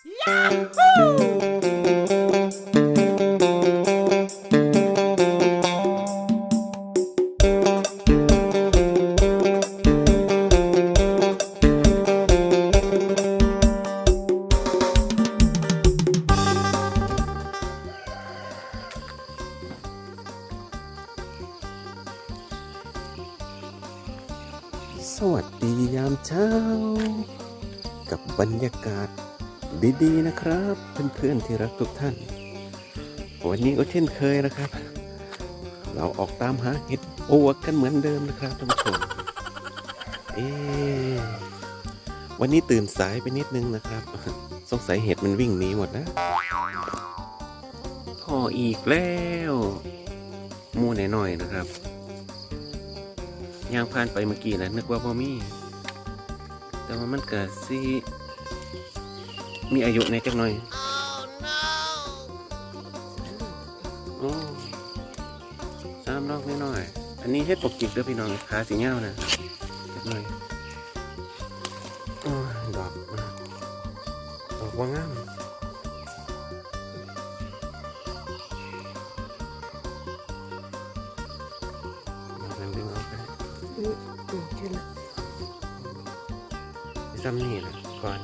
สวัสดียามเช้า กับบรรยากาศ ดีๆนะครับ เพื่อนๆที่รักทุกท่าน วันนี้ก็เช่นเคยนะครับ เราออกตามหาเห็ดโอวกกันเหมือนเดิมนะครับท่านผู้ชมเอ๊วันนี้ตื่นสายไปนิดนึงนะครับสงสัยเห็ดมันวิ่งหนีหมดนะพออีกแล้วมูหน่อยๆนะครับย่างผ่านไปเมื่อกี้แหละนึกว่าพ่มีแต่ว่ามันเกิดสิ มีอายุในจักหน่อยโอ้สามดอกน้อยๆอันนี้เฮ็ดปกจิกเด้อพี่น้องขาสีเงานะจักหน่อยโอ้ยดอกดอกว่างามดอกนั้นดึงออกไปอืมอืมใช่ละซ้ำนี่แหละก่อน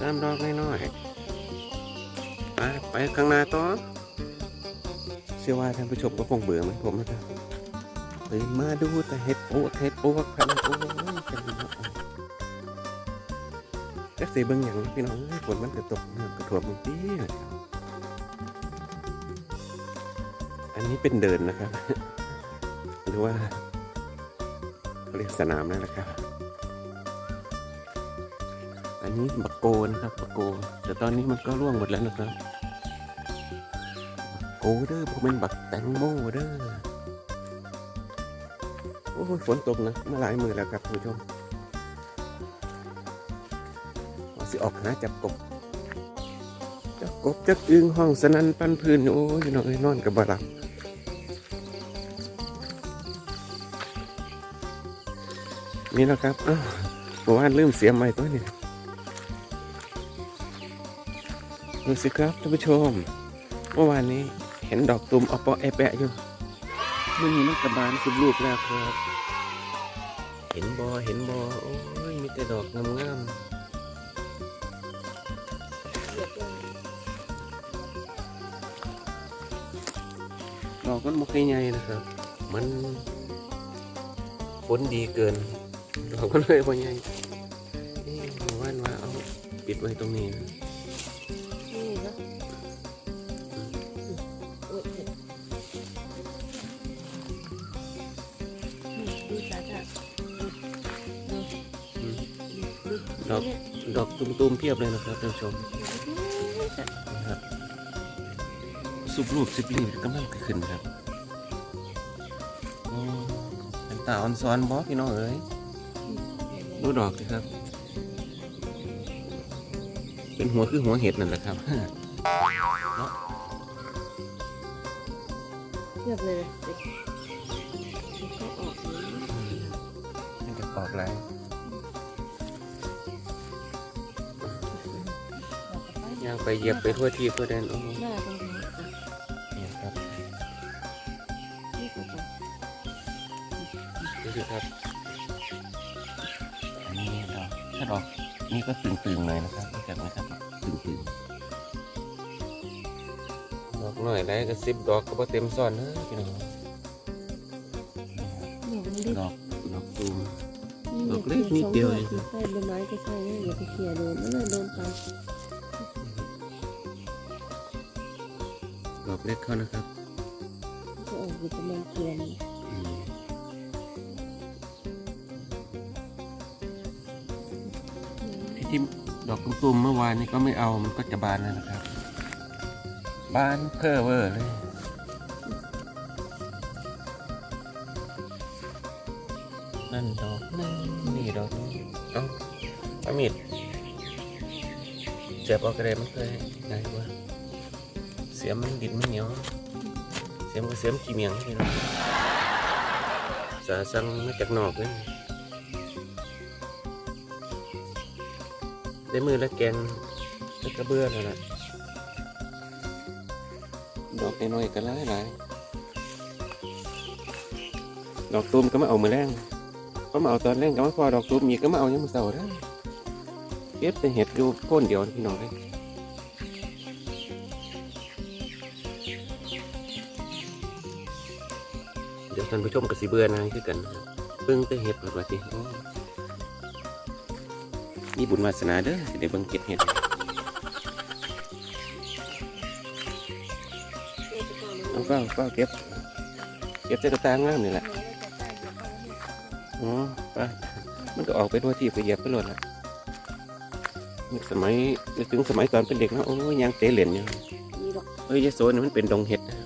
ซ้ำดอกน้อยๆไปไปข้างหน้าต่อเชื่อว่าท่านผู้ชมก็คงเบื่อเหมือนผมนะครับตื่นมาดูแต่เห็ดโอ๊กเห็ดโอ๊กพันโอ้ยจังเนาะจักสีเบิ่งอย่างพี่น้องฝนมันกระตกน้ำกระถ่วมลงที่อันนี้เป็นเดินนะครับ หรือว่าเขาเรียกสนามนั่นแหละครับ อันนี้บักโกนะครับบักโก แต่ตอนนี้มันก็ร่วงหมดแล้วนะครับบักโกเด้อผมเป็นบักแตงโมเด้อโอ้ยฝนตกนะมาหลายมือแล้วครับคุณผู้ชมว่าสิออกหาจับกบจับกบจักอึงห้องสนันปันพื้นโอ้ยนองเอ้ยนอนกับบารับนี่นะครับอ้าวเมื่อวานลืมเสียมใหม่ตัวนี้ ดูสิครับท่านผู้ชม เมื่อวานนี้เห็นดอกตุ่มอปอแอแปะอยู่เมื่อนี้มันกระบาลสุดลูกแล้วครับ เห็นบอเห็นบอโอ้ยมีแต่ดอกงามๆดอกมันมกใหญ่นะครับ มันฝนดีเกินดอกมันเลยพอใหญ่เอ๊ะเมื่อวานว่าเอาปิดไว้ตรงนี้นะ ดูดูดอกดอกตุ่มๆเพียบเลยนะครับท่านผู้ชมนะครับสุบรูปสิบลีกำลังขึ้นครับโอ้เป็นตาออนซ้อนบอพี่น้องเอ้ยดูดอกสิครับ เป็นหัวคือหัวเห็ดนั่นแหละครับเทียบเลยนะเด็กเขาออกเลยมันจะออกแล้ว ย่างไปเหยียบไปทั่วที่ทั่วแดนโอ้โหหน้าตรงนี้อะเนี่ยครับนี่ก็จะดูสิครับอันนี้ดอกถ้าดอกนี่ก็ตึงๆหน่อยนะครับรู้จักไหมครับตึงๆดอกหน่อยได้ก็สิบดอกก็บ่เต็มซ้อนนะพี่น้องหนูมันดิดอกดอกตูม ดอกเล็กนิดเดียวเอง ใช่ใบไม้ก็ใช่นะอย่าไปเขี่ยโดนนั่นเลยโดนไป ดอกเล็กเขานะครับจะออกอยู่ประมาณเกียนอืมไอ้ที่ดอกตุ่มๆเมื่อวานนี้ก็ไม่เอามันก็จะบานแล้วนะครับ บานเพ้อเวอร์เลยนั่นดอกนั่นนี่ดอกนี่เอ้าเอามีดเจ็บเอากระเด็นมันเคยไงวะ เสียมมันดินมันเหนียว เสียมก็เสียมขี้เมียงนี่นะสาสั่งมาจากนอกเลยได้มือละแกงก็กระเบื้อแล้วนะดอกน้อยๆก็หลายหลายดอกตูมก็มาเอามือแรงก็มาเอาตอนแรงก็มาพอดอกตูมอีกก็มาเอายังมือเสาร์ได้เก็บแต่เห็ดอยู่โคนเดียวพี่น้องเลย ดี๋ยวท่านผู้ชมกับสีเบือนายคือกันะครับเบิ่งแต่เห็ดแบบว่าสิโอ้มีบุญวาสนาเด้อสิได้เบิ่งเก็บเห็ดเอาเฝ้าเฝ้าเก็บ เก็บใส่กระตางงามนี่แหละอ๋อป้ามันก็ออกไปด้วยที่ไปเหยียบไปหลดละนึกสมัยถึงสมัยตอนเป็นเด็กนะโอ้ยยังเตะเหรียญอยู่มีดอกเฮ้ยยโสนี่มันเป็นดงเห็ดนะ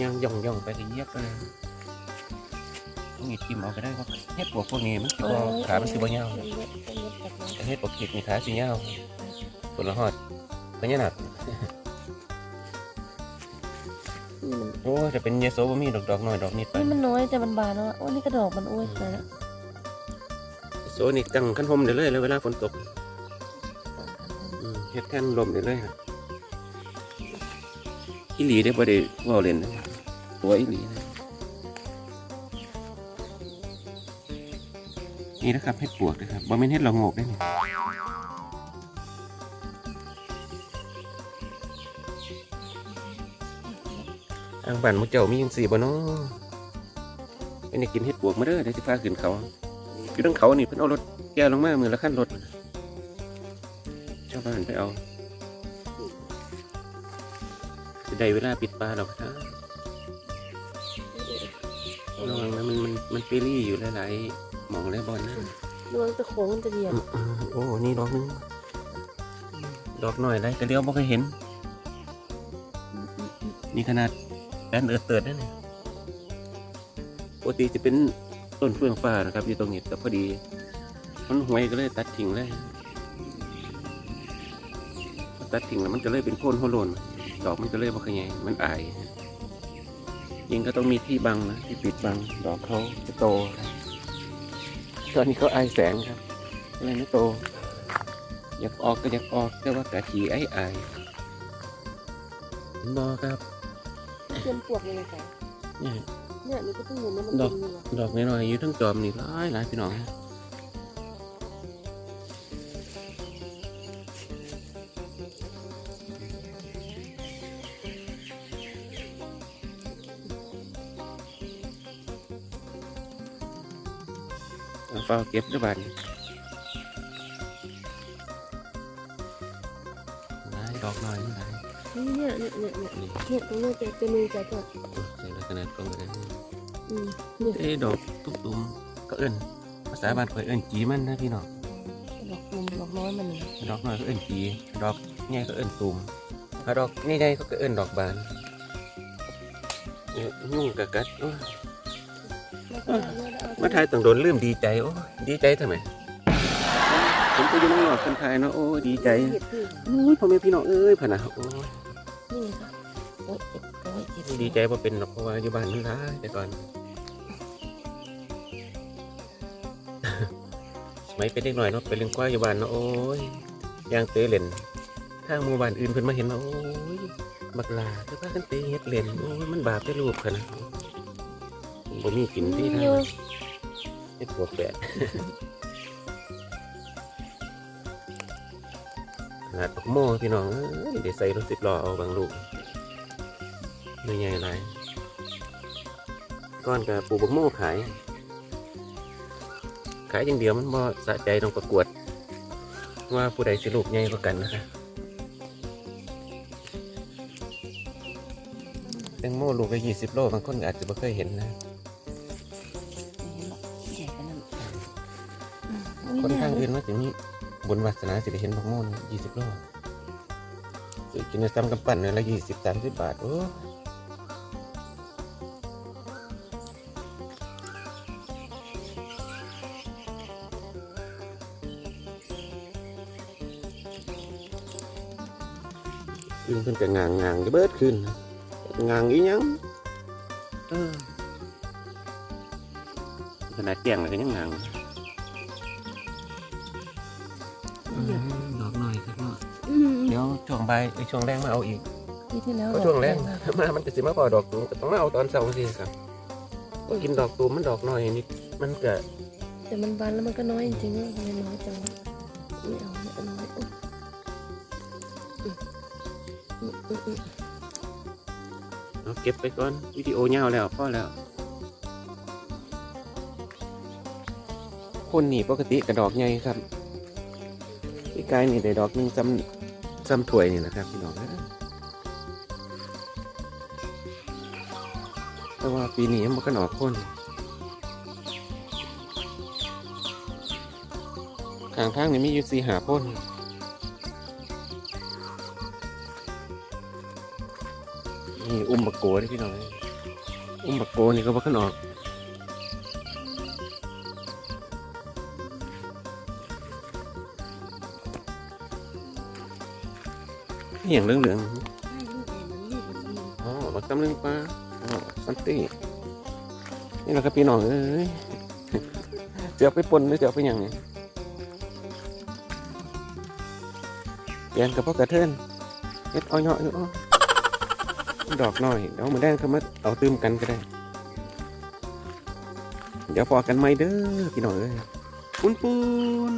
ย่างย่องย่องไปก็เหยียบไปเลยต้องหยิบจิ้มเอาก็ได้เพราะเห็ดพวกพวกนี้มันสิบ่ขามันสิบ่ยาวเป็นเม็ดเป็นเม็ดกัดนะแต่เฮ็ดปกตินี่ขาสิยาวผลละหอดพญานาคนี่มันโอ้ยจะเป็นเยโสบ่มีดอกดอกน้อยดอกนิดไปนี่มันน้อยแต่มันบานแล้วอะโอ้นี่กระดอกมันโอ้ยไปแล้วโซนี่กังขั้นห่มได้เลยแล้วเวลาฝนตกอืมเฮ็ดแท่นลมได้เลยครับ อีหลีได้บ่ได้เว้าเล่นนะตัวอีหลีนะนี่นะครับเฮ็ดปวกนะครับบ่แม่นเฮ็ดละโงกได้นี่ทางบ้านมุกเจ้ามีจังซี่บ่เนาะเป็นได้กินเฮ็ดปวกมาเด้อได้สิพาขึ้นเขาอยู่ทั้งเขานี่เพิ่นเอารถแก้ลงมามือละขั้นรถมันน่ะชาวบ้านไปเอา ได้เวลาปิดปลาหรอกครับระวังนะมันมันมันเปรี่อยู่หลายๆหมองหลายบอลนะดวงตะโขงมันจะเหยียบอืมอืมโอ้นี่ดอกหนึงดอกหน่อยไรแต่เดียวบ่เคยเห็น นี่ขนาดแป้นเอิดเติดนั่นนี่ปกติจะเป็นต้นเฟื่องฟ้านะครับอยู่ตรงนี้แต่พอดี มันหวยก็เลยตัดทิ้งเลยตัดทิ้งแล้วมันก็เลยเป็นโคนหัวโลน ดอกมันก็เลยบ่ขยายมันอายยิงก็ต้องมีที่บังนะที่ปิดบังดอกเขาจะโตนะตอนนี้เขาอายแสงครับก็เลยไม่โต อยากออกก็อยากออกแต่ว่ากะทีไอ้อายบอครับเต็มปวกเลยนะคะเนี่ยเนี่ยมันก็ต้องเห็นนะมันดเป็อกนอยู่อะดอกน้อยๆอยู่ทั้งจอมนี่หลายหลายพี่น้อง ฝ้าเก็บด้วยบัดนี้หลายดอกน้อยนี่หลายนี่เนี่ยเนี่ยเนี่ยเนี่ยนี่เนี่ยตรงนี้จะจะมีจะจะใส่ลักษณะกล้องก็ได้อืมนี่เอ้ดอกตุ้มตุ้มก็เอิ้นภาษาบ้านข่อยเอิ้นจีมันนะพี่น้องดอกมุมดอกน้อยมันเนี่ยดอกน้อยก็เอิ้นจีดอกใหญ่ก็เอิ้นตุ่มถ้าดอกนี่ใหญ่เขาก็เอิ้นดอกบานเนี่ยยุ่งกะกัด มาทายต้องโดนลืมดีใจโอ้ยดีใจทำไมผมก็อยู่เมืองนอกคนไทยเนาะโอ้ยดีใจเหยียบที่โอ้ยพ่อแม่พี่น้องเอ้ยพะนะโอ้ยนี่ไงคะโอ้ยเจ็บโอ้ยเจ็บดีใจว่าเป็นหรอกเพราะว่าอยู่บ้านมันร้ายแต่ก่อนสมัยเป็นเด็กหน่อยเนาะไปเลี้ยงควายอยู่บ้านเนาะโอ้ยย่างเตะเล่นทางหมู่บ้านอื่นเพิ่นมาเห็นเนาะโอ้ยบักลาคือพากันเตะเฮ็ดเล่นโอ้ยมันบาปได้ลูกขนาด บ่มีกินที่ทางนั้นเฮ็ดปวดแปดขนาดบักโม่พี่น้องเอ้ยได้ใส่รถสิบล้อเอาบางลูกเนื้อใหญ่หลายก้อนกับปลูกบักโม่ขาย ขายอย่างเดียวมันบ่สะใจต้องประกวด ว่าผู้ใดสิลูกใหญ่กว่ากันนะคะแตงโมลูกละยี่สิบโลบางคนก็อาจจะไม่เคยเห็นนะ คนทางอื่นมันจะมีบุญวาสนาสิได้เห็นบักโมยี่สิบโลซื้อกินนซ้ำกำปั้นเนี่ยละยี่สิบสามสิบบาท โอ้อึ้งคนก็งางงางจะเบิดขึ้นงางอีหยังเออขนาดแจ้งเลยก็ยังงาง ดอกหน่อยครับเนาะอืมเดี๋ยวช่วงบ่ายไอ้ช่วงแรงมาเอาอีกปีที่แล้วก็ช่วงแรงมามันจะสิมาพอดอกตูมก็ต้องมาเอาตอนเช้าสิครับก็กินดอกตูมมันดอกหน่อยนิดมันก็แต่มันบานแล้วมันก็น้อยจริงๆว่ามันน้อยจังวะไม่เอาไม่เอาน้อยอุ๊ยอืมอืมอืมอืมเอาเก็บไปก่อนวิดีโอเงาวแล้วพอแล้ว คนนี่ปกติกระดอกใหญ่ครับพี่ กายนี่ได้ดอกหนึ่งซ้ำซ้ำถวยนี่นะครับพี่น้องเอ้ยแต่ว่าปีนี้มันก็หนอกคนข้างทางนี่มีอยู่สีหาพ่นนี่อุ้มบักโกนี่พี่น้องอุ้มบักโกนี่ก็บ่ขนอก อย่างเหลืองๆให้ลูกเองมันลูกมันดีอ๋อบักตำลึงปลาอ๋อสันตินี่แหละครับพี่น้องเอ้ยจะเอาไปปนหรือจะเอาไปหยังเนี่ยนกับพ่อกระเทินเฮ็ดเอาเหาะอยู่อดอกหน่อยเดี๋ยวมาแดงเขามาเอาตื้มกันก็ได้ เดี๋ยวพอกันไหมเด้อพี่น้องเอ้ยปุนปุน